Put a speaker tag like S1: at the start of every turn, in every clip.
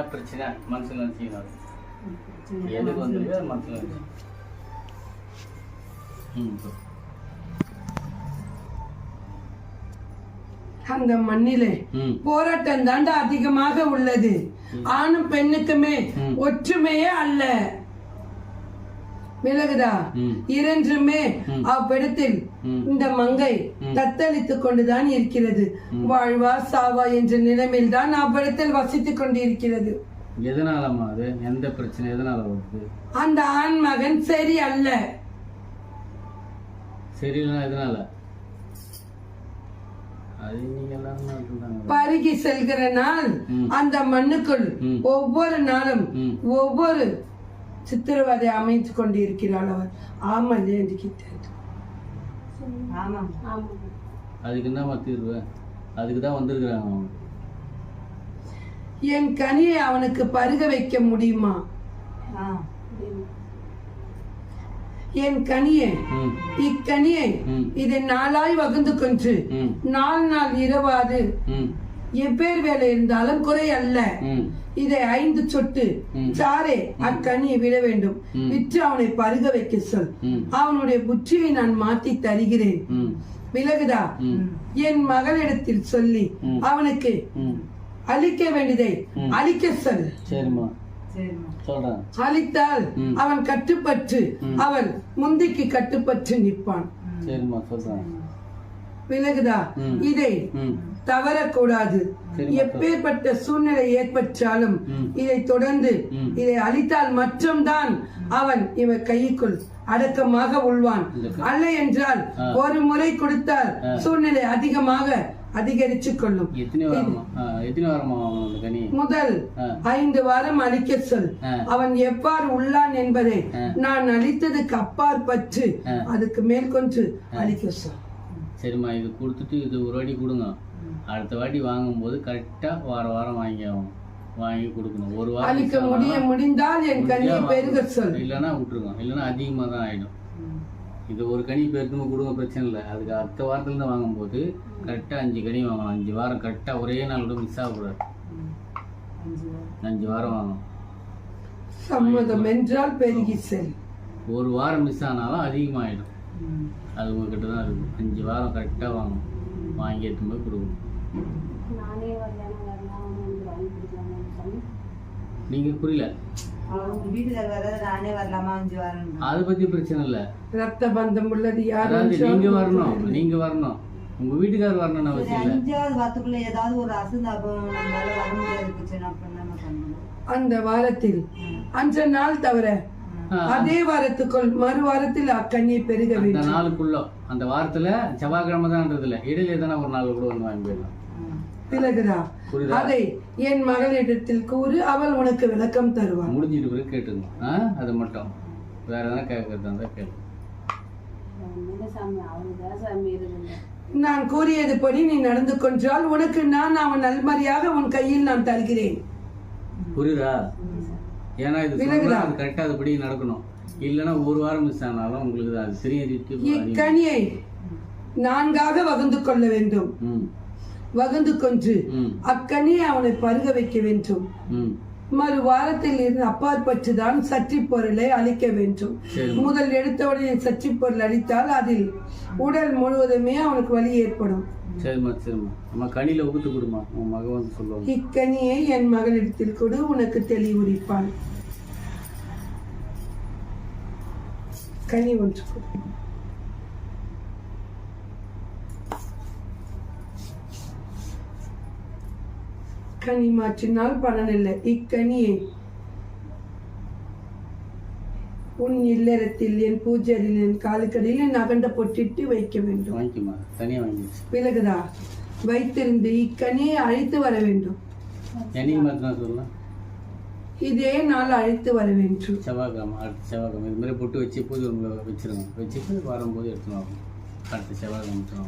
S1: என்ன பிரச்சனை? மனசில் நினச்சிக்கணும் எதுக்கு வந்துருக்கு மனசில் நினச்சி. ம் சொல்.
S2: அந்த மண்ணிலே போராட்டம் தாண்டா அதிகமாக உள்ளது. ஆணும் பெண்ணுக்குமே. ஒற்றுமையே அல்ல. விலகுதா. இரண்டுமே. அவ்விடத்தில். இந்த மங்கை. தத்தளித்துக் கொண்டுதான் இருக்கிறது வாழ்வா சாவா என்ற நிலைமையில் தான் அவ்விடத்தில் வசித்துக் கொண்டிருக்கிறது
S1: எதனாலம்மா அது எந்த பிரச்சனை எதனால வருது
S2: அந்த ஆண் மகன் சரி அல்ல
S1: சரியில்லைன்னா எதனால
S2: பருகி செல்கிற நாள். அந்த மண்ணுக்குள். ஒவ்வொரு நாளும். ஒவ்வொரு சித்திரவதை அமைத்துக் கொண்டிருக்கிறாள் அவர். ஆமல் என்று கிட்டது?
S1: அதுக்கு என்னம்மா தீர்வு? அதுக்கு தான் வந்திருக்கிறாங்க
S2: என் கனியை அவனுக்கு பருக வைக்க முடியுமா? என் கனியை இக்கனியை. இதை நாளாய் வகுந்து கொன்று நாள் நாள் இரவாது எப்பேர் வேலை இருந்தாலும் குறை அல்ல. இதை ஐந்து சொட்டு. சாரே அக்கனியை விட வேண்டும். விற்று அவனை பருக வைக்க சொல் அவனுடைய புற்றியை நான் மாத்தி தருகிறேன். விலகுதா? என் மகளிடத்தில் சொல்லி. அவனுக்கு அழிக்க வேண்டியதை. அழிக்க சொல். அழித்தால். அவன் கட்டுப்பட்டு. அவன் முந்திக்கு கட்டுப்பட்டு நிற்பான்.
S1: சரிம்மா சொல்றேன்.
S2: விலகுதா. இதை தவறக்கூடாது. எப்பேற்பட்ட சூழ்நிலை ஏற்பட்டாலும். இதை தொடர்ந்து. இதை அழித்தால் மட்டும்தான் அவன் இவன் கைக்குள் அடக்கமாக உள்வான் அல்ல என்றால். ஒரு முறை கொடுத்தால். சூழ்நிலை அதிகமாக அதிகரிச்சு கொள்ளும் முதல். ஐந்து வாரம் அழிக்க சொல். அவன் எவ்வாறு உள்ளான் என்பதை. நான் அழித்ததுக்கு அப்பாற்பட்டு. அதுக்கு மேல் கொண்டு அழிக்க சொல்
S1: சரிம்மா இது கொடுத்துட்டு இது ஒரு வாட்டி கொடுங்க. அடுத்த வாட்டி வாங்கும்போது கரெக்டாக வார வாரம் வாங்கி வாங்கி கொடுக்கணும். ஒரு வாரம்
S2: அழிக்க முடிய முடிந்தால் என் கனியை பெருக. சொல்.
S1: இல்லைன்னா விட்டுருங்க. இல்லைன்னா அதிகமாக தான் ஆகிடும் இது ஒரு கனி பெருக்குன்னு கொடுங்க பிரச்சனை இல்லை. அதுக்கு அடுத்த வாரத்துலேருந்து வாங்கும்போது கரெக்டாக அஞ்சு கனி வாங்கணும். அஞ்சு வாரம் கரெக்டாக ஒரே நாள் கூட மிஸ் ஆகக்கூடாது. அஞ்சு வாரம். வாங்கணும்.
S2: சம்மதம் என்றால் பெருகி செல்.
S1: ஒரு வாரம் மிஸ் ஆனாலும் அதிகமாகிடும் அது உங்ககிட்ட தான் இருக்குது அஞ்சு வாரம் கரெக்டாக வாங்கணும். வாங்கி எடுத்துன்னு போய் கொடுக்கணும். நீங்கள் புரியல.
S3: வீட்டுக்கார் வர நானே வரலாமா? அஞ்சு வாரம்
S1: அதை பற்றி பிரச்சனை இல்லை.
S2: ரத்த பந்தம் உள்ளது யார்
S1: அதாவது
S2: என்றால்
S1: நீங்க வரணும். நீங்க வரணும். உங்க வீட்டுக்காரர் வரணும்னு அவசியம் இல்லை.
S3: அஞ்சாவது வாரத்துக்குள்ள ஏதாவது ஒரு அசந்தாபம் நம்மளால வர முடியாது
S2: அந்த வாரத்தில் அன்ற நாள் தவிர. அதே வாரத்துக்குள் மறு வாரத்தில் அக்கண்ணியை பெருக
S1: அந்த நாளுக்குள்ள அந்த வாரத்துல செவ்வாய்க்கிழமை தான்ன்றது இல்லை இடையில எதனா ஒரு நாள் கூட வந்து வாங்கி போயிடலாம்.
S2: விலகுதா? அதை என் மகளிடத்தில் கூறு அவள் உனக்கு விளக்கம் தருவாள்.
S1: முடிஞ்சிட்டு பிறகு கேட்டுங்க அது மட்டும். வேற எதனா கேட்கறதா இருந்தா கேளு.
S2: நான் கூறியது படி நீ நடந்து கொன்றால் உனக்கு நான் அவன் நல்மறியாக உன் கையில் நான் தருகிறேன்.
S1: புரியுதா? ஏன்னா இது
S2: விலகுதா?
S1: அது கரெக்டா அதுபடி நடக்கணும். இல்லைன்னா ஒரு வாரம் மிஸ் ஆனாலும் உங்களுக்கு அது தெரிஞ்சிட்டு
S2: இக்கனியை நான்காக வகுந்து கொள்ள வேண்டும்.
S1: ம்.
S2: வகுந்து கொன்று
S1: ம்.
S2: அக்கனியை அவனை பருக வைக்க வேண்டும்.
S1: ம்.
S2: மறு வாரத்தில் இருந்து அப்பாற்பட்டுதான் சற்றி பொருளை அளிக்க வேண்டும்.
S1: சரி.
S2: முதல் எடுத்தவுடனே சற்றி பொருள் அளித்தால் அதில் உடல் முழுவதுமே அவனுக்கு வலி ஏற்படும்.
S1: சரிம்மா சரிம்மா. அம்மா கனியில உகுத்து கொடுமா உன் மகன் வந்து சொல்லுவாங்க.
S2: இக்கனியை என் மகனிடத்தில் கொடு உனக்கு தெளிவுரிப்பான். கனி ஒன்று கொடு. கனி மாற்றினால் பலனில்லை இக்கனியை உன் இல்லறத்தில் என் பூஜையில் என் காலுக்கடியில் என் அகண்ட பொட்டிட்டு வைக்க வேண்டும். விலகுதா வைத்திருந்து இக்கனியை அழைத்து வர வேண்டும். இதே நாள் அழைத்து வர வேண்டும்.
S1: செவ்வாய்க்கிழமை அடுத்த செவ்வாய்க்கிழமை. இது மாதிரி பொட்டு வச்சு பூஜை வச்சிருங்க. வச்சுட்டு வரும்போது எடுத்துன்னு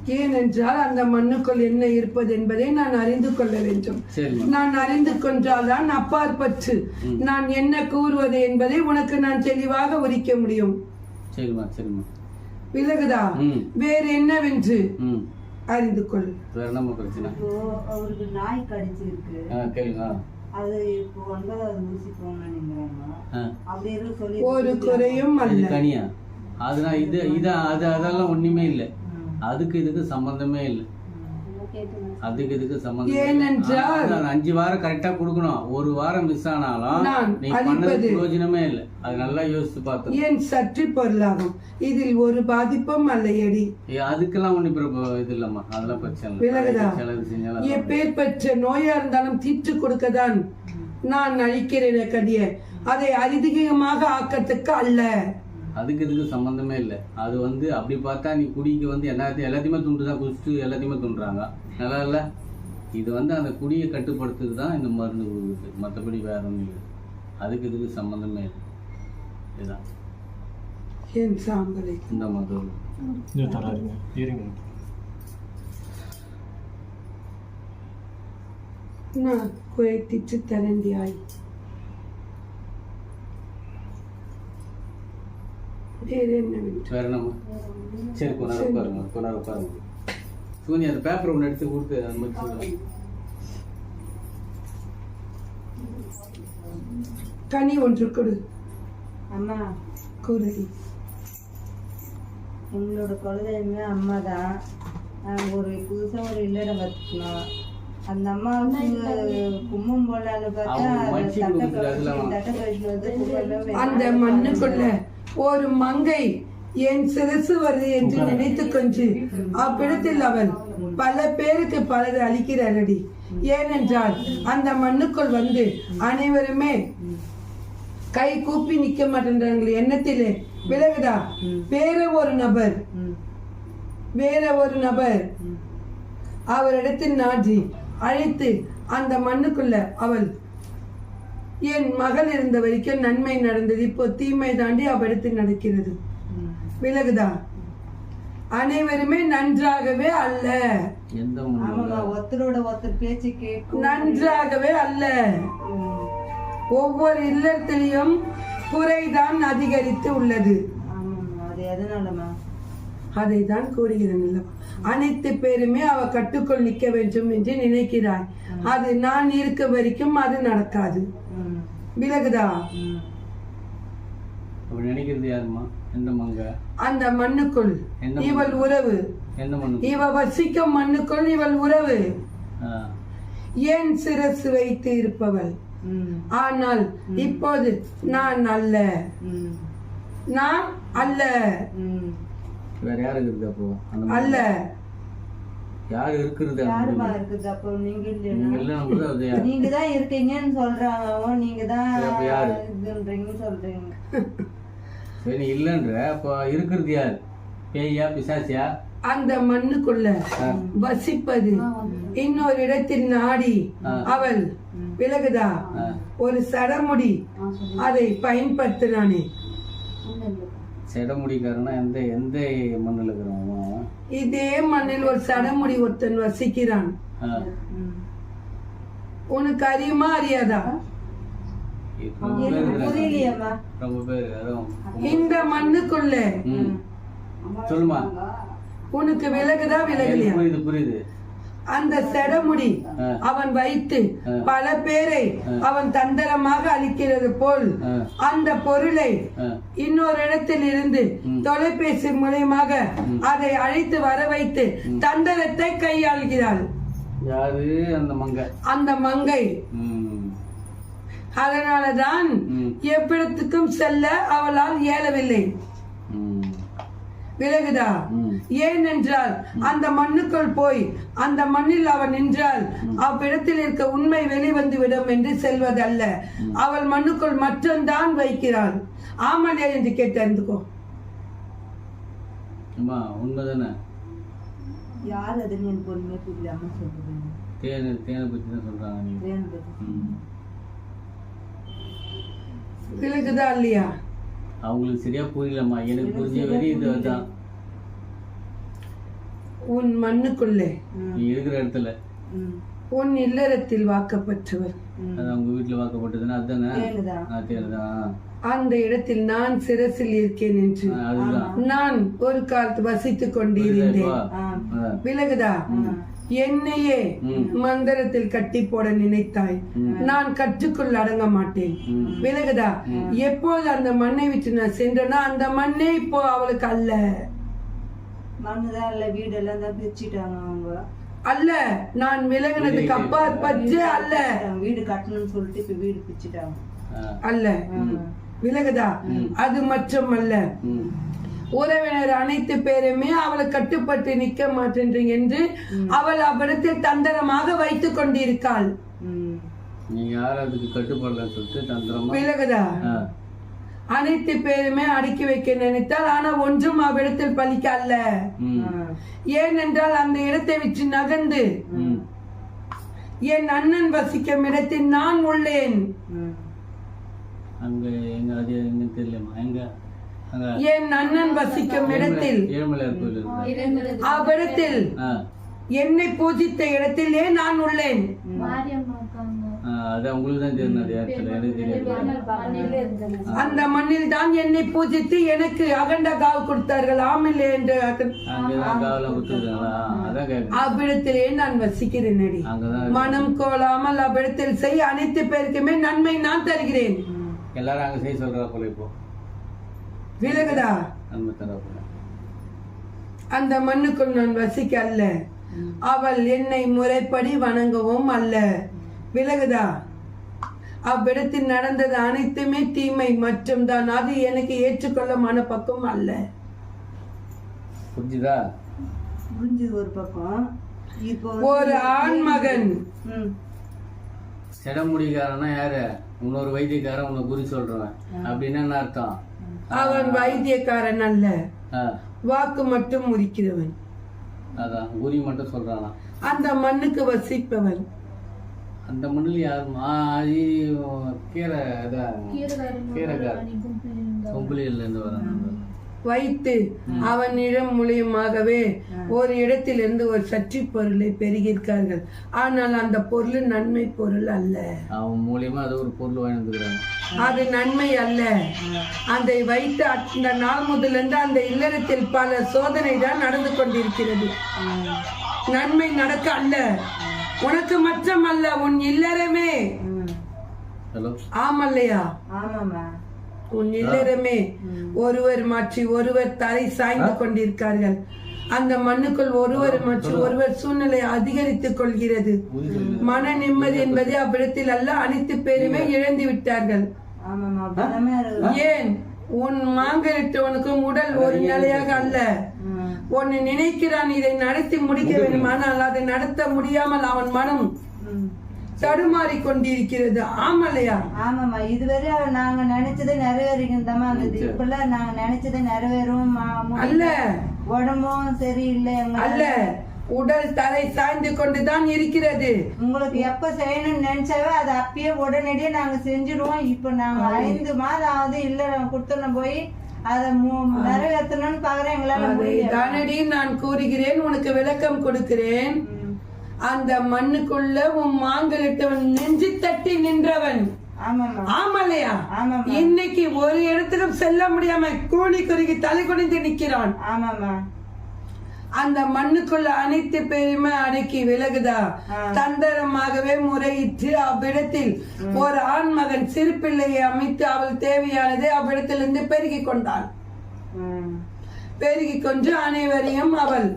S2: ஏனென்றால் அந்த மண்ணுக்குள் என்ன இருப்பது என்பதை நான் அறிந்து கொள்ள வேண்டும். நான் அறிந்து கொண்டால்தான் அப்பாற்பட்டு நான் என்ன கூறுவது என்பதை உனக்கு நான் தெளிவாக உரிக்க முடியும். விலகுதா? வேறு என்னவென்று? அறிந்து கொள்.
S1: வேற என்னம்மா பிரச்சனை?
S3: அவருக்கு நாய் கடிச்சிருக்கு.
S1: கேளுங்க
S3: அது இப்போ ஒன்பதாவது ஊசி
S2: ஒரு குறையும் அல்ல.
S1: அதனால் இது இது அது அதெல்லாம் ஒன்றுமே இல்லை. அதுக்கு இதுக்கு சம்மந்தமே இல்லை. அதுக்கு இதுக்கு அது அஞ்சு வாரம் கரெக்டா கொடுக்கணும். ஒரு வாரம் மிஸ் ஆனாலும்
S2: நான்
S1: நீ பண்ணது. பிரயோஜனமே இல்லை. அது நல்லா யோசிச்சு பார்த்து
S2: என் சற்று பொருளாகும். இதில் ஒரு பாதிப்பும் அல்லையடி.
S1: அதுக்கெல்லாம் ஒன்றும் இப்போ இது இல்லைம்மா. அதெல்லாம் பிரச்சனை இல்லை.
S2: விலகுதா?
S1: செஞ்சாலும்
S2: எப்பேர் பெற்ற நோயா இருந்தாலும் தீர்த்து கொடுக்கதான் நான் அழிக்கிறேன் கதிய அதை அதிகமாக ஆக்கத்துக்கு அல்ல.
S1: அதுக்கு இதுக்கு சம்மந்தமே இல்லை. அது வந்து அப்படி பார்த்தா நீ குடிக்கு வந்து எல்லாத்தையும் எல்லாத்தையுமே துண்டு தான் குடிச்சிட்டு எல்லாத்தையுமே துண்டுறாங்க. நல்லா இல்லை? இது வந்து அந்த குடியை கட்டுப்படுத்துக்கு தான் இந்த மருந்து கொடுக்குது மற்றபடி வேற ஒன்றும் இல்லை. அதுக்கு இதுக்கு சம்மந்தமே இல்லை. இதுதான். இந்த
S4: இருங்க.
S2: நான் குறைத்திட்டு தரண்டியாய் வேறு என்னவென்று
S1: வேற என்னம்மா சரி. கொஞ்ச நேரம் உட்காருங்க கொஞ்ச நேரம் உட்காருங்க. சூனி அந்த பேப்பர் ஒன்று எடுத்து கொடுத்து மாதிரி
S2: கனி ஒன்று கொடு.
S3: அம்மா.
S2: கூறடி
S3: எங்களோட குலதெய்வமே அம்மா தான். நாங்கள் ஒரு புதுசாக ஒரு இல்லடம் கற்றுக்கணும் அந்த அம்மாவுக்கு கும்பம் போடலான்னு பார்த்தா வந்து
S2: அந்த மண்ணுக்குள்ள ஒரு மங்கை என் சிறசு வருது என்று நினைத்து கொண்டு அவ்விடத்தில் அவன் பல பேருக்கு பலர் அளிக்கிறாரடி. ஏனென்றால் அந்த மண்ணுக்குள் வந்து அனைவருமே கை கூப்பி நிக்க மாட்டேன்றாங்களே எண்ணத்திலே விலகுதா வேற ஒரு நபர். வேற ஒரு நபர். அவரிடத்தில் நாஜி அழைத்து அந்த மண்ணுக்குள்ள அவள் என் மகள் இருந்த வரைக்கும் நன்மை நடந்தது. இப்போ தீமை தாண்டி அவரிடத்தில் நடக்கிறது. விலகுதா? அனைவருமே நன்றாகவே அல்ல.
S3: ஒருத்தரோட ஒருத்தர் பேச்சு கேட்கும்.
S2: நன்றாகவே அல்ல. ஒவ்வொரு இல்லத்திலையும் குறைதான் அதிகரித்து உள்ளது.
S3: அது
S2: தான் கூறுகிறேன் அனைத்து பேருமே அவ கட்டுக்குள் நிற்க வேண்டும் என்று நினைக்கிறாய். அது நான் இருக்க வரைக்கும் அது நடக்காது. விலகுதா?
S1: அப்படி நினைக்கிறது யாரும்மா? எந்த மங்க?
S2: அந்த மண்ணுக்குள். இவள் உறவு.
S1: எந்த மண்ணு
S2: இவ வசிக்கும் மண்ணுக்குள் இவள் உறவு. ஏன் சிரசு வைத்து இருப்பவள்? ஆனால் இப்போது நான் அல்ல. நான் அல்ல.
S1: வேற யாரு இருக்குது அப்போ? அந்த
S2: அல்ல.
S1: யார் இருக்கிறது
S3: யாருமா இருக்குது? அப்போ நீங்க இல்லைன்னா தான் இருக்கீங்கன்னு சொல்றாங்க நீங்க தான்? இதுன்றீங்கன்னு சொல்றீங்க.
S1: சரி இல்லைன்ற அப்போ இருக்கிறது யார்? பேயா பிசாசியா?
S2: அந்த மண்ணுக்குள்ள வசிப்பது. இன்னொரு இடத்தில் நாடி. அவள் விலகுதா. ஒரு சடமுடி அதை பயன்படுத்தினானே.
S1: செடமுடிக்காரனா? எந்த எந்த மண்ணில் இருக்கிறான் அவன்?
S2: இதே மண்ணில் ஒரு சடமுடி ஒருத்தன் வசிக்கிறான். உனக்கு அறியுமா அறியாதா?
S1: ரொம்ப பேர்
S2: இந்த மண்ணுக்குள்ள.
S1: ம். சொல்லுமா?
S2: உனக்கு விலகுதா விலகலையா?
S1: புரியுது புரியுது.
S2: அந்த செடமுடி. அவன் வைத்து. பல பேரை அவன் தந்திரமாக அளிக்கிறது போல். அந்த பொருளை. இன்னொரு இடத்தில் இருந்து தொலைபேசி மூலியமாக அதை அழைத்து வர வைத்து தந்திரத்தை கையாள்கிறாள்
S1: அந்த மங்கை.
S2: அதனாலதான். எவ்விடத்துக்கும் செல்ல அவளால் இயலவில்லை. விலகுதா. ஏனென்றால் அந்த மண்ணுக்குள் போய் அந்த மண்ணில் அவன் நின்றால் அவ்விடத்தில் இருக்க உண்மை வெளிவந்து விடும் என்று செல்வதல்ல. அவள் மண்ணுக்குள் மட்டும்தான் வைக்கிறாள். ஆமாடியா என்று கேட்டு அறிந்துக்கோ.
S1: அம்மா உண்மைதானே?
S3: யார் அதுன்னு எனக்கு ஒண்ணுமே புரியலாம சொல்றேன்
S1: தேனை தேனை பற்றி தான் சொல்றாங்க நீங்க
S3: வேணும் பத்தி.
S2: விலகுதா இல்லையா?
S1: அவங்களுக்கு சரியா புரியலம்மா. எனக்கு புரிஞ்ச வரையும் இதுதான்
S2: உன் மண்ணுக்குள்ளே.
S1: நீ இருக்கிற இடத்துல.
S2: உன் இல்லறத்தில் வாக்கப்பட்டவர்.
S1: அது அவங்க வீட்டுல வாக்கப்பட்டதுன்னா அதுதானே?
S2: அந்த இடத்தில் நான் சிரசில் இருக்கேன் என்று. நான் ஒரு காலத்து வசித்துக் கொண்டிருந்தேன். விலகுதா என்னையே. மந்திரத்தில் கட்டி போட நினைத்தாய். நான் கற்றுக்குள் அடங்க மாட்டேன். விலகுதா எப்போது அந்த மண்ணை விட்டு நான் சென்றேனோ அந்த மண்ணே இப்போ அவளுக்கு அல்ல.
S3: மண்ணுதான் இல்ல வீடெல்லாம் தான் பிரிச்சுட்டாங்க அவங்க.
S2: அல்ல நான் விலகினதுக்கு அப்பாற்பட்டு அல்ல.
S3: வீடு கட்டணும்னு சொல்லிட்டு இப்ப வீடு பிரிச்சுட்டாங்க.
S2: அல்ல. விலகுதா? அது மற்றும் அல்ல. உறவினர் அனைத்து பேருமே அவளை கட்டுப்பட்டு நிக்க மாட்டேன்றீங்க என்று அவள் அவ்விடத்தில் தந்திரமாக வைத்துக் கொண்டிருக்காள்.
S3: ம்.
S1: நீ யாரும் அதுக்கு கட்டுப்படலன்னு சொல்லிட்டு தந்திரமா?
S2: விலகுதா. அனைத்து பேருமே அடுக்கி வைக்க நினைத்தால் ஆனா ஒன்றும் அவ்விடத்தில் பலிக்க அல்ல. ஏனென்றால் அந்த இடத்தை விட்டு நகர்ந்து. என் அண்ணன் வசிக்கும் இடத்தில் நான் உள்ளேன்.
S1: அங்க எங்க அது எங்க
S2: என் அண்ணன் வசிக்கும் இடத்தில். அவ்விடத்தில். என்னை பூஜித்த இடத்திலே நான் உள்ளேன்.
S1: அது உங்களுக்கு தான் தெரியும் அது இடத்துல எனக்கு தெரியாது.
S2: அந்த மண்ணில் தான் என்னை பூஜித்து எனக்கு அகண்ட காவு கொடுத்தார்கள். ஆமில்லை என்று அகன்-
S1: அங்கதான் காவலாம் கொடுத்துருக்காங்களா? அதான் கேட்க
S2: அவ்விடத்திலே நான் வசிக்கிறேன் அடி மனம் கோலாமல் அவ்விடத்தில் செய் அனைத்து பேருக்குமே நன்மை நான் தருகிறேன்.
S1: எல்லாரும் அங்க செய்ய சொல்றா போல இப்போ.
S2: விலகுதா
S1: நன்மை தர போல.
S2: அந்த மண்ணுக்குள் நான் வசிக்க அல்ல. அவள் என்னை முறைப்படி வணங்கவும் அல்ல. விலகுதா? அவ்விடத்தில் நடந்தது அனைத்துமே தீமை மற்றும் தான் அது எனக்கு ஏற்றுக்கொள்ள மனப்பக்கம் அல்ல.
S1: புரிஞ்சுதா?
S3: புரிஞ்சுது ஒரு பக்கம்.
S2: ஒரு ஆண்மகன்.
S3: ம்.
S1: செடமுடிக்காரன்னா யாரு? இன்னொரு வைத்தியக்காரன் உன்னை குறி சொல்றவன். அப்படின்னா என்ன அர்த்தம்?
S2: அவன் வைத்தியக்காரன் அல்ல.
S1: ஆ,
S2: வாக்கு மட்டும் முறிக்கிறவன்.
S1: அதான் குறி மட்டும் சொல்றானா?
S2: அந்த மண்ணுக்கு வசிப்பவன்.
S1: அந்த மண்ணில் யாருமா அது கீரை அதான் கீரைக்காரன் கொம்புலியில இருந்து வராங்க
S2: வைத்து அவனிடம் மூலியமாகவே ஒரு இடத்திலிருந்து ஒரு சற்றி பொருளை பெருகியிருக்கார்கள். ஆனால் அந்த பொருள் நன்மை பொருள் அல்ல.
S1: அவன் மூலியமா அது ஒரு பொருள் வாங்கி வந்துக்கிறாங்க
S2: அது நன்மை அல்ல. அதை வைத்து அந்த நாள் முதலிருந்து அந்த இல்லறத்தில் பல சோதனை தான் நடந்து கொண்டிருக்கிறது. நன்மை நடக்க அல்ல. உனக்கு மற்றும் அல்ல உன் இல்லறமே. ஆமல்லையா? உன் இல்லறமே. ஒருவர் மாற்றி ஒருவர் தலை சாய்ந்து கொண்டிருக்கார்கள். அந்த மண்ணுக்குள் ஒருவர் மாற்றி ஒருவர் சூழ்நிலை அதிகரித்துக் கொள்கிறது. மன நிம்மதி என்பது அவ்விடத்தில் அல்ல அனைத்து பேருமே இழந்து விட்டார்கள். ஏன்? உன் மாங்கலிட்டவனுக்கும் உடல் ஒரு நிலையாக அல்ல. ஒன்னு நினைக்கிறான் இதை நடத்தி முடிக்க வேண்டும் ஆனால் அதை நடத்த முடியாமல் அவன் மனம். தடுமாறி கொண்டிருக்கிறது ஆமல்லையா
S3: ஆமாம்மா இதுவரை நாங்க நினைச்சதை நிறைவேறிக்கிட்டோமா அந்த இப்பெல்லாம் நாங்க நினைச்சதை நிறைவேறும்.
S2: அல்ல
S3: உடம்பும் சரியில்லை.
S2: அல்ல உடல் தலை சாய்ந்து கொண்டுதான் இருக்கிறது.
S3: உங்களுக்கு எப்ப செய்யணும்னு நினைச்சாவே அதை அப்பயே உடனடியே நாங்க செஞ்சிடுவோம். இப்ப நாங்க ஐந்து மாதம் ஆகுது இல்ல கொடுத்துன போய் அதை நிறைவேற்றணும்னு பாக்குறேன் எங்களால
S2: தானடி நான் கூறுகிறேன் உனக்கு விளக்கம் கொடுக்கிறேன். அந்த மண்ணுக்குள்ள உன் மாங்கலிட்டவன் நெஞ்சு தட்டி நின்றவன். ஆமலையா இன்னைக்கு ஒரு இடத்துக்கும் செல்ல முடியாம கூலி குறுகி தலை குனிந்து நிற்கிறான்.
S3: ஆமாம்மா.
S2: அந்த மண்ணுக்குள்ள அனைத்து பேருமே அடக்கி விலகுதா தந்திரமாகவே முறையிட்டு அவ்விடத்தில் ஒரு ஆண் மகன் சிறு பிள்ளையை அமைத்து அவள் தேவையானதை அவ்விடத்திலிருந்து பெருகிக் கொண்டாள்
S3: ம்.
S2: பெருகிக் கொண்டு அனைவரையும் அவள்.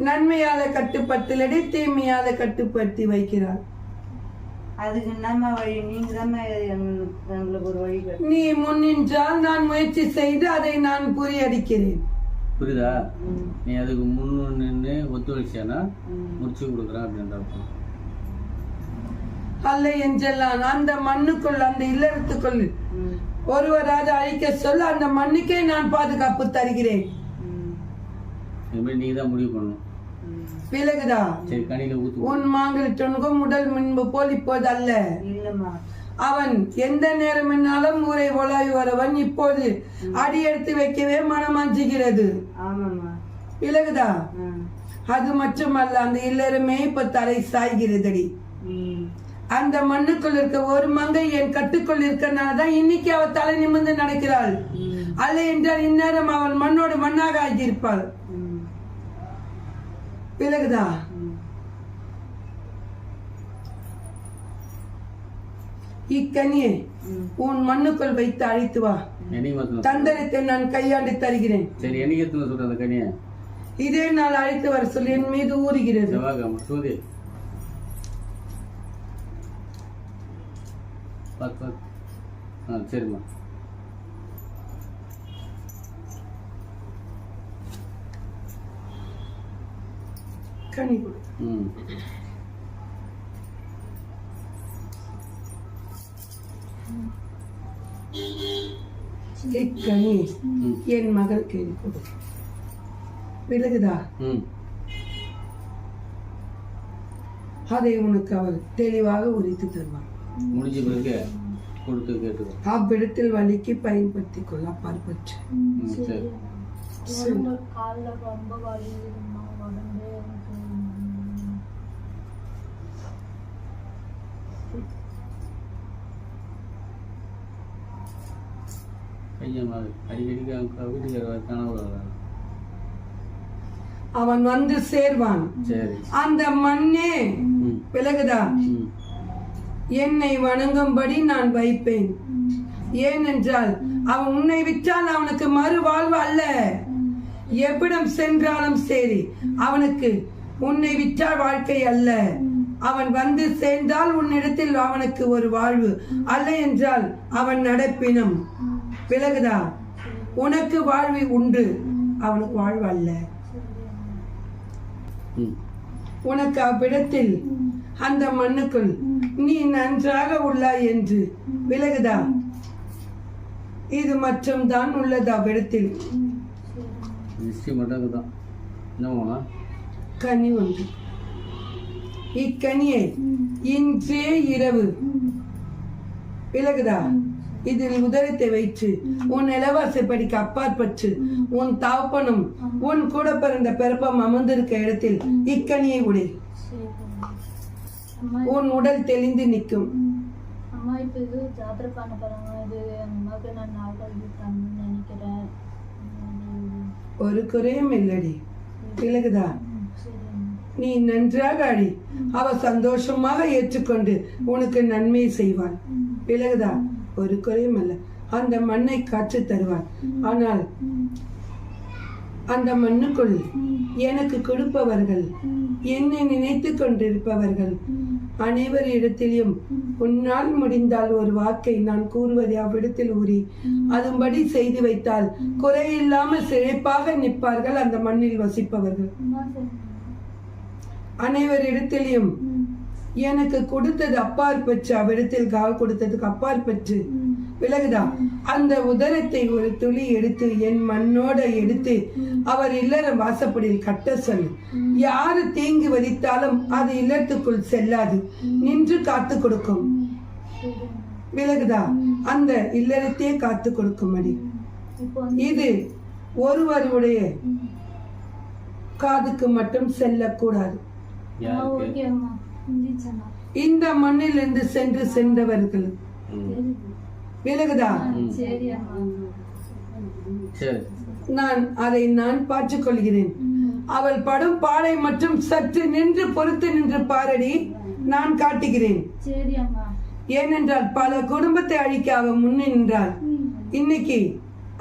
S2: நன்மையால கட்டுப்படுத்தலடி தீமையால கட்டுப்படுத்தி வைக்கிறாள்
S3: அதுக்கு நம்ம வழி நீங்க தான் எங்களுக்கு எங்களுக்கு ஒரு வழி காட்டு.
S2: நீ முன்னின்றால் நான் முயற்சி செய்து அதை நான் புரியடிக்கிறேன்
S1: புரியுதா. நீ அதுக்கு முன் நின்று ஒத்துழைச்சியானா. முடிச்சு கொடுக்குறேன் அப்படின்ற அர்த்தம்.
S2: அல்ல என்றெல்லாம் அந்த மண்ணுக்குள் அந்த இல்லறத்துக்குள். ஒருவராக அழிக்க சொல்ல அந்த மண்ணுக்கே நான் பாதுகாப்பு தருகிறேன்
S1: நீ தான் முடிவு பண்ணணும்.
S2: விலகுதா
S1: சரி கனியில ஊத்து
S2: உன் மாங்கலிட்டனுக்கும் உடல் முன்பு போல் இப்போது அல்ல
S3: இல்லம்மா
S2: அவன் எந்த நேரம் என்னாலும் ஊரை ஒளாய் வரவன் இப்போது அடி எடுத்து வைக்கவே மனம் அஞ்சுகிறது
S3: ஆமாம்மா
S2: விலகுதா. அது மட்டுமல்ல அந்த இல்லறமே இப்ப தலை சாய்கிறதடி. அந்த மண்ணுக்குள் இருக்க ஒரு மங்கை என் கட்டுக்குள் இருக்கனால தான் இன்னைக்கு அவ தலை நிமிர்ந்து நடக்கிறாள். அல்ல என்றால் இந்நேரம் அவள் மண்ணோடு மண்ணாக ஆகியிருப்பாள். விலகுதா
S3: ம்.
S2: இக்கனியை. உன் மண்ணுக்குள் வைத்து அழைத்து வா. தந்திரத்தை நான் கையாண்டு தருகிறேன்.
S1: சரி என்னைக்கு சொல்ற கனியை.
S2: இதே நாள் அழைத்து வர சொல்லி என் மீது ஊறுகிறது.
S1: சரிம்மா.
S2: கனி கொடு. இக்கனி என் மகள் கேள்வி கொடு. விலகுதா? அதை உனக்கு அவள் தெளிவாக உரைத்து தருவாள்.
S1: முடிஞ்ச பிறகு கொடுத்து கேட்டுக்கோ.
S2: அவ்விடத்தில் வலிக்கு பயன்படுத்திக் கொள்ள பார்ப்பற்று
S1: ம் சரி
S5: உடம்பு காலில் ரொம்ப வலி இருக்குமா உடம்பு எனக்கு
S1: பையன் அடிக்கடிக்கு வீட்டுக்கு.
S2: அவன் வந்து சேர்வான்.
S1: சரி.
S2: அந்த மண்ணே விலகுதா? என்னை வணங்கும்படி நான் வைப்பேன். ஏனென்றால் அவன் உன்னை விட்டால் அவனுக்கு மறு வாழ்வு அல்ல. எவ்விடம் சென்றாலும் சரி அவனுக்கு உன்னை விட்டால் வாழ்க்கை அல்ல. அவன் வந்து சேர்ந்தால் உன்னிடத்தில் அவனுக்கு ஒரு வாழ்வு அல்ல என்றால் அவன் நடப்பினம். விலகுதா? உனக்கு வாழ்வு உண்டு. அவனுக்கு வாழ்வு அல்ல. உனக்கு அவ்விடத்தில் அந்த மண்ணுக்குள் நீ நன்றாக உள்ளாய் என்று விலகுதா? இது மற்றும் தான் உள்ளது அவ்விடத்தில். கனி ஒன்று. இக்கனியை இன்றே இரவு. விலகுதா? இதில் உதரத்தை வைத்து உன் இலவாசைப்படிக்கு அப்பாற்பட்டு உன் தாப்பனும் உன் கூட பிறந்த பிறப்பம் அமர்ந்திருக்க இடத்தில் இக்கனியை உடை. உன் உடல் தெளிந்து நிற்கும்.
S5: அம்மா இப்போ இது ஜாத்திரை பண்ண போகிறாங்க இது எங்கள் அம்மாவுக்கு நான் நாள் கல்வி பண்ணணும்னு நினைக்கிறேன். உம்,
S2: ஒரு குறையும் இல்லடி. விலகுதா? நீ நன்றாக அடி. அவ சந்தோஷமாக ஏற்றுக்கொண்டு உனக்கு நன்மை செய்வாள். விலகுதா? ஒரு குறையும் அல்ல. அந்த மண்ணை காற்று தருவாள் ஆனால் அந்த மண்ணுக்குள் எனக்கு கொடுப்பவர்கள் என்னை நினைத்து கொண்டிருப்பவர்கள் அனைவர் இடத்திலும் உன்னால் முடிந்தால் ஒரு வாக்கை நான் கூறுவதை அவ்விடத்தில் ஊறி அதுபடி செய்து வைத்தால் குறையில்லாமல் செழிப்பாக நிற்பார்கள் அந்த மண்ணில் வசிப்பவர்கள். அனைவர் இடத்திலையும் எனக்கு கொடுத்தது அப்பார் பெற்று கொடுத்ததுக்கு அப்பார் விலகுதா? அந்த உதரத்தை ஒரு துளி எடுத்து என் மண்ணோட எடுத்து அவர் இல்லற வாசப்படியில் கட்ட சொல்லு யாரு தீங்கு வதித்தாலும் அது இல்லத்துக்குள் செல்லாது. நின்று காத்து கொடுக்கும். விலகுதா? அந்த இல்லறத்தையே காத்து கொடுக்கும்படி.
S5: இப்போ
S2: இது ஒருவருடைய காதுக்கு மட்டும் செல்லக்கூடாது. இந்த மண்ணிலிருந்து சென்று சென்றவர்கள். விலகுதா?
S5: சரி அம்மா
S1: சரி.
S2: நான் அதை நான் பார்த்துக் கொள்கிறேன். அவள் படும் பாடை மற்றும் சற்று நின்று பொறுத்து நின்று பாரடி நான் காட்டுகிறேன்.
S5: சரி அம்மா
S2: ஏனென்றால் பல குடும்பத்தை அழிக்க அவள் முன்னே நின்றாள். இன்னைக்கு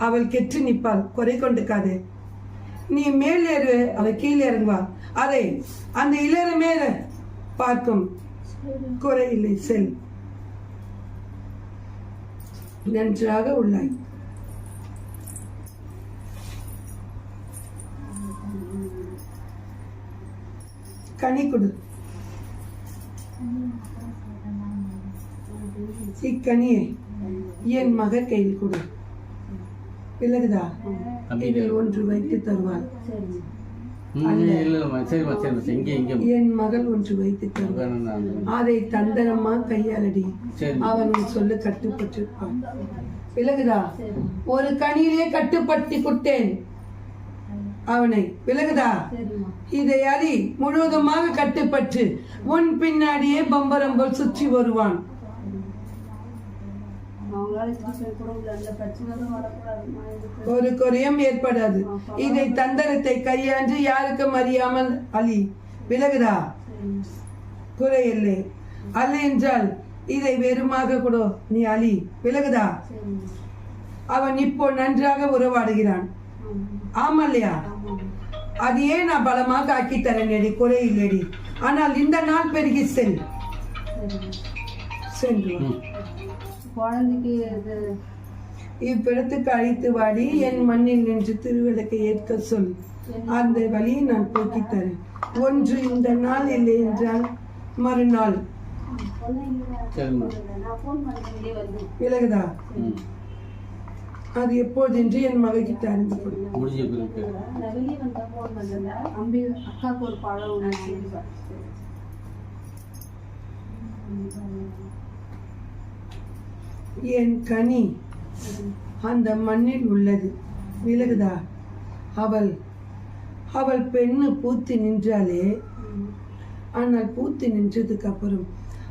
S2: அவள் கெட்டு நிற்பாள். குறை கொண்டுக்காது. நீ மேல் ஏறு அவள் கீழே இறங்குவா அதை அந்த இளறு மேல பார்க்கும்.
S5: சரி
S2: குறை இல்லை செல். நன்றாக உள்ளாய். கனி கொடு. இக்கனியை என் மக கையில் கொடு. விலகுதா? இதில் ஒன்று வைத்து தருவாள் என் மகள் ஒன்று வைத்து அதை தந்தரமா கையாளடி. அவன் சொல்ல கட்டுப்பட்டிருப்பான். விலகுதா ஒரு கனியிலே கட்டுப்படுத்தி கொடுத்தேன் அவனை விலகுதா இதை அறி முழுவதுமாக கட்டுப்பட்டு உன் பின்னாடியே பம்பரம் போல் சுற்றி வருவான். ஒரு குறையும் ஏற்படாது. இதை தந்தரத்தை கையாண்டு யாருக்கும் அறியாமல் அலி விலகுதா குறை இல்லை அல்ல என்றால் இதை வெறுமாக கொடு. நீ அலி விலகுதா அவன் இப்போ நன்றாக உறவாடுகிறான். ஆமா இல்லையா? அது ஏன் நான் பலமாக ஆக்கி தரேன் குறை இல்லடி ஆனால் இந்த நாள் பெருகி செல். சென்று. வா.
S1: ம்.
S3: குழந்தைக்கு இது
S2: இவ்விடத்துக்கு அழைத்து வாடி என் மண்ணில் நின்று திருவிளக்கை ஏற்க சொல். அந்த வழியை நான் போக்கித் தரேன். ஒன்று இந்த நாள் இல்லை என்றால் மறுநாள். விலகுதா? அது எப்போதென்று என் மகிழ்ச்சி அறிந்து
S1: முடிஞ்ச பிறகு.
S3: அம்பி அக்காவுக்கு ஒரு பழம்
S2: என் கனி அந்த மண்ணில் உள்ளது. விலகுதா? அவள் அவள் பெண்ணு பூத்து நின்றாலே ஆனால் பூத்து நின்றதுக்கு அப்புறம்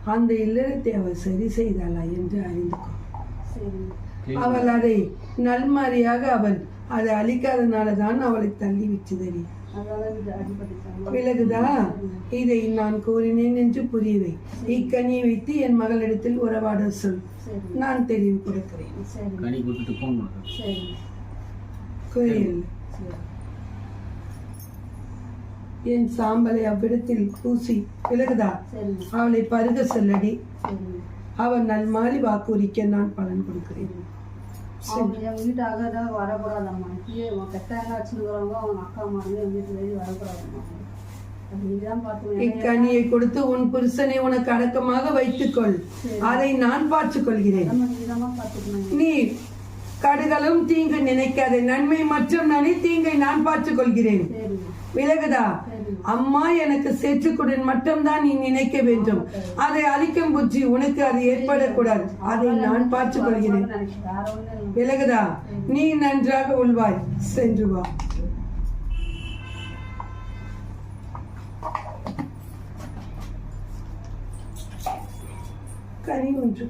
S2: அந்த இல்லறத்தை அவள் சரி செய்தாளா என்று அறிந்து கொள்
S3: சரி.
S2: அவள் அதை நல்மாரியாக அவள் அதை அழிக்காதனால தான் அவளை தள்ளி
S3: அடிபட்டுச்சாங்க
S2: விலகுதா இதை நான் கூறினேன் என்று புரியவை இக்கனியை வைத்து என் மகளிடத்தில் உறவாட சொல். நான் தெளிவு கொடுக்கிறேன். என் சாம்பலை அவ்விடத்தில் பூசி விலகுதா? அவளை பருக சொல்லடி. அவள் நல்மாறி வாக்குரிக்க நான் பலன் கொடுக்கிறேன்.
S3: அவங்க எங்கள் வீட்டு அகதான் வரக்கூடாதம்மா. கீழே பெத்தாங்க வச்சுருக்கிறவங்க அவங்க அக்கா அம்மாங்க எங்கள் வீட்டு வெளியே வரக்கூடாதம்மா.
S2: இக்கனியை கொடுத்து உன் புருஷனை உனக்கு அடக்கமாக வைத்துக்கொள். அதை நான் பார்த்துக் கொள்கிறேன் நீ கடுகளும் தீங்கு நினைக்காதே. நன்மை மற்றும் நனி தீங்கை நான் பார்த்துக் கொள்கிறேன் விலகுதா? அம்மா எனக்கு சேற்றுக்குடன் மட்டும்தான் நீ நினைக்க வேண்டும். அதை அழிக்கும் புத்தி உனக்கு அது ஏற்படக்கூடாது. அதை நான் பார்த்துக் கொள்கிறேன் விலகுதா? நீ நன்றாக உள்வாய். சென்று வா. கனி ஒன்று.